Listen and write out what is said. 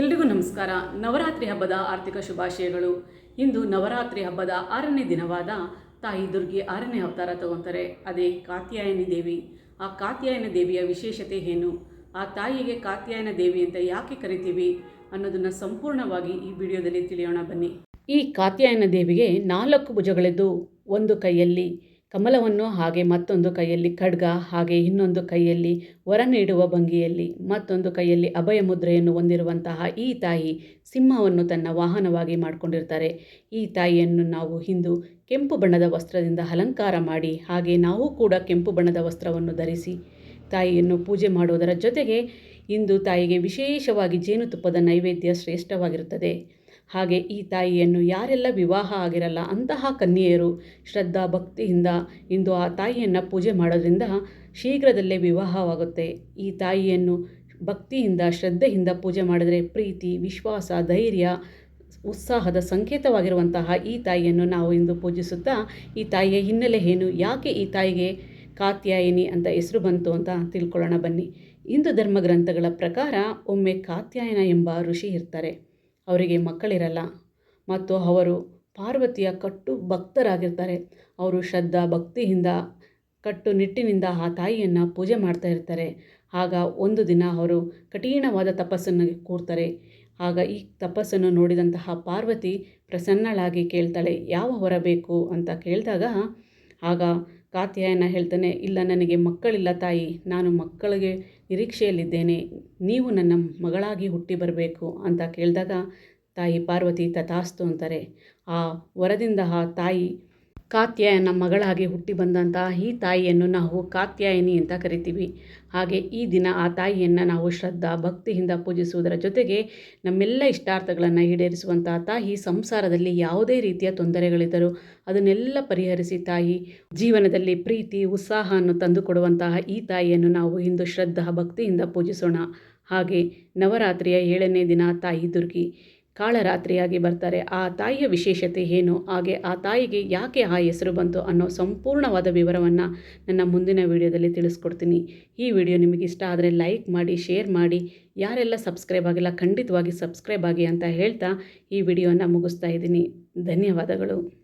ಎಲ್ರಿಗೂ ನಮಸ್ಕಾರ. ನವರಾತ್ರಿ ಹಬ್ಬದ ಆರ್ಥಿಕ ಶುಭಾಶಯಗಳು. ಇಂದು ನವರಾತ್ರಿ ಹಬ್ಬದ ಆರನೇ ದಿನವಾದ ತಾಯಿ ದುರ್ಗೆ ಆರನೇ ಅವತಾರ ತಗೊತಾರೆ. ಅದೇ ಕಾತ್ಯಾಯನಿ ದೇವಿ. ಆ ಕಾತ್ಯಾಯನ ದೇವಿಯ ವಿಶೇಷತೆ ಏನು? ಆ ತಾಯಿಗೆ ಕಾತ್ಯಾಯನ ದೇವಿ ಅಂತ ಯಾಕೆ ಕರಿತೀವಿ ಅನ್ನೋದನ್ನು ಸಂಪೂರ್ಣವಾಗಿ ಈ ವಿಡಿಯೋದಲ್ಲಿ ತಿಳಿಯೋಣ ಬನ್ನಿ. ಈ ಕಾತ್ಯಾಯನ ದೇವಿಗೆ ನಾಲ್ಕು ಭುಜಗಳಿದ್ದು ಒಂದು ಕೈಯಲ್ಲಿ ಕಮಲವನ್ನು ಹಾಗೆ ಮತ್ತೊಂದು ಕೈಯಲ್ಲಿ ಖಡ್ಗ, ಹಾಗೆ ಇನ್ನೊಂದು ಕೈಯಲ್ಲಿ ವರ ನೀಡುವ ಭಂಗಿಯಲ್ಲಿ, ಮತ್ತೊಂದು ಕೈಯಲ್ಲಿ ಅಭಯ ಮುದ್ರೆಯನ್ನು ಹೊಂದಿರುವಂತಹ ಈ ತಾಯಿ ಸಿಂಹವನ್ನು ತನ್ನ ವಾಹನವಾಗಿ ಮಾಡಿಕೊಂಡಿರ್ತಾರೆ. ಈ ತಾಯಿಯನ್ನು ನಾವು ಹಿಂದು ಕೆಂಪು ಬಣ್ಣದ ವಸ್ತ್ರದಿಂದ ಅಲಂಕಾರ ಮಾಡಿ, ಹಾಗೆ ನಾವು ಕೂಡ ಕೆಂಪು ಬಣ್ಣದ ವಸ್ತ್ರವನ್ನು ಧರಿಸಿ, ತಾಯಿಯನ್ನು ಪೂಜೆ ಮಾಡುವುದರ ಜೊತೆಗೆ ಇಂದು ತಾಯಿಗೆ ವಿಶೇಷವಾಗಿ ಜೇನುತುಪ್ಪದ ನೈವೇದ್ಯ ಶ್ರೇಷ್ಠವಾಗಿರುತ್ತದೆ. ಹಾಗೆ ಈ ತಾಯಿಯನ್ನು ಯಾರೆಲ್ಲ ವಿವಾಹ ಆಗಿರಲ್ಲ ಅಂತಹ ಕನ್ಯೆಯರು ಶ್ರದ್ಧಾ ಭಕ್ತಿಯಿಂದ ಇಂದು ಆ ತಾಯಿಯನ್ನು ಪೂಜೆ ಮಾಡೋದ್ರಿಂದ ಶೀಘ್ರದಲ್ಲೇ ವಿವಾಹವಾಗುತ್ತೆ. ಈ ತಾಯಿಯನ್ನು ಭಕ್ತಿಯಿಂದ, ಶ್ರದ್ಧೆಯಿಂದ ಪೂಜೆ ಮಾಡಿದರೆ ಪ್ರೀತಿ, ವಿಶ್ವಾಸ, ಧೈರ್ಯ, ಉತ್ಸಾಹದ ಸಂಕೇತವಾಗಿರುವಂತಹ ಈ ತಾಯಿಯನ್ನು ನಾವು ಇಂದು ಪೂಜಿಸುತ್ತಾ ಈ ತಾಯಿಯ ಹಿನ್ನೆಲೆ ಏನು, ಯಾಕೆ ಈ ತಾಯಿಗೆ ಕಾತ್ಯಾಯಿನಿ ಅಂತ ಹೆಸರು ಬಂತು ಅಂತ ತಿಳ್ಕೊಳ್ಳೋಣ ಬನ್ನಿ. ಹಿಂದೂ ಧರ್ಮ ಗ್ರಂಥಗಳ ಪ್ರಕಾರ ಒಮ್ಮೆ ಕಾತ್ಯಾಯನ ಎಂಬ ಋಷಿ ಇರ್ತಾರೆ. ಅವರಿಗೆ ಮಕ್ಕಳಿರಲ್ಲ. ಮತ್ತು ಅವರು ಪಾರ್ವತಿಯ ಕಟ್ಟು ಭಕ್ತರಾಗಿರ್ತಾರೆ ಅವರು ಶ್ರದ್ಧಾ ಭಕ್ತಿಯಿಂದ ಕಟ್ಟುನಿಟ್ಟಿನಿಂದ ಆ ತಾಯಿಯನ್ನು ಪೂಜೆ ಮಾಡ್ತಾ ಇರ್ತಾರೆ. ಆಗ ಒಂದು ದಿನ ಅವರು ಕಠಿಣವಾದ ತಪಸ್ಸನ್ನು ಕೂರ್ತಾರೆ. ಆಗ ಈ ತಪಸ್ಸನ್ನು ನೋಡಿದಂತಹ ಪಾರ್ವತಿ ಪ್ರಸನ್ನಳಾಗಿ ಕೇಳ್ತಾಳೆ, ಯಾವ ಹೊರಬೇಕು? ಅಂತ ಕೇಳಿದಾಗ, ಆಗ ಕಾತ್ಯಾಯನ ಹೇಳ್ತಾನೆ, ಇಲ್ಲ, ನನಗೆ ಮಕ್ಕಳಿಲ್ಲ ತಾಯಿ. ನಾನು ಮಕ್ಕಳಿಗೆ ನಿರೀಕ್ಷೆಯಲ್ಲಿದ್ದೇನೆ. ನೀವು ನನ್ನ ಮಗಳಾಗಿ ಹುಟ್ಟಿ ಬರಬೇಕು ಅಂತ ಕೇಳಿದಾಗ, ತಾಯಿ ಪಾರ್ವತಿ ತಥಾಸ್ತು ಅಂತಾರೆ. ಆ ವರದಿಂದ ಆ ತಾಯಿ ಕಾತ್ಯಾಯನ ಮಗಳಾಗಿ ಹುಟ್ಟಿ ಬಂದಂತಹ ಈ ತಾಯಿಯನ್ನು ನಾವು ಕಾತ್ಯಾಯಿನಿ ಅಂತ ಕರಿತೀವಿ. ಹಾಗೆ ಈ ದಿನ ಆ ತಾಯಿಯನ್ನು ನಾವು ಶ್ರದ್ಧಾ, ಭಕ್ತಿಯಿಂದ ಪೂಜಿಸುವುದರ ಜೊತೆಗೆ ನಮ್ಮೆಲ್ಲ ಇಷ್ಟಾರ್ಥಗಳನ್ನು ಈಡೇರಿಸುವಂತಹ ತಾಯಿ ಸಂಸಾರದಲ್ಲಿ ಯಾವುದೇ ರೀತಿಯ ತೊಂದರೆಗಳಿದ್ದರೂ ಅದನ್ನೆಲ್ಲ ಪರಿಹರಿಸಿ ತಾಯಿ ಜೀವನದಲ್ಲಿ ಪ್ರೀತಿ, ಉತ್ಸಾಹವನ್ನು ತಂದುಕೊಡುವಂತಹ ಈ ತಾಯಿಯನ್ನು ನಾವು ಇಂದು ಶ್ರದ್ಧಾ, ಭಕ್ತಿಯಿಂದ ಪೂಜಿಸೋಣ. ಹಾಗೆ ನವರಾತ್ರಿಯ ಏಳನೇ ದಿನ ತಾಯಿ ದುರ್ಗಿ. ಕಾಳರಾತ್ರಿಯಾಗಿ ಬರ್ತಾರೆ. ಆ ತಾಯಿಯ ವಿಶೇಷತೆ ಏನು? ಹಾಗೆ ಆ ತಾಯಿಗೆ ಯಾಕೆ ಆ ಹೆಸರು ಬಂತು ಅನ್ನೋ ಸಂಪೂರ್ಣವಾದ ವಿವರವನ್ನು ನನ್ನ ಮುಂದಿನ ವಿಡಿಯೋದಲ್ಲಿ ತಿಳಿಸ್ಕೊಡ್ತೀನಿ. ಈ ವಿಡಿಯೋ ನಿಮಗೆ ಇಷ್ಟ ಆದರೆ ಲೈಕ್ ಮಾಡಿ, ಶೇರ್ ಮಾಡಿ. ಯಾರೆಲ್ಲ ಸಬ್ಸ್ಕ್ರೈಬ್ ಆಗಿಲ್ಲ, ಖಂಡಿತವಾಗಿ ಸಬ್ಸ್ಕ್ರೈಬ್ ಆಗಿ ಅಂತ ಹೇಳ್ತಾ ಈ ವಿಡಿಯೋನ ಮುಗಿಸ್ತಾ ಇದ್ದೀನಿ. ಧನ್ಯವಾದಗಳು.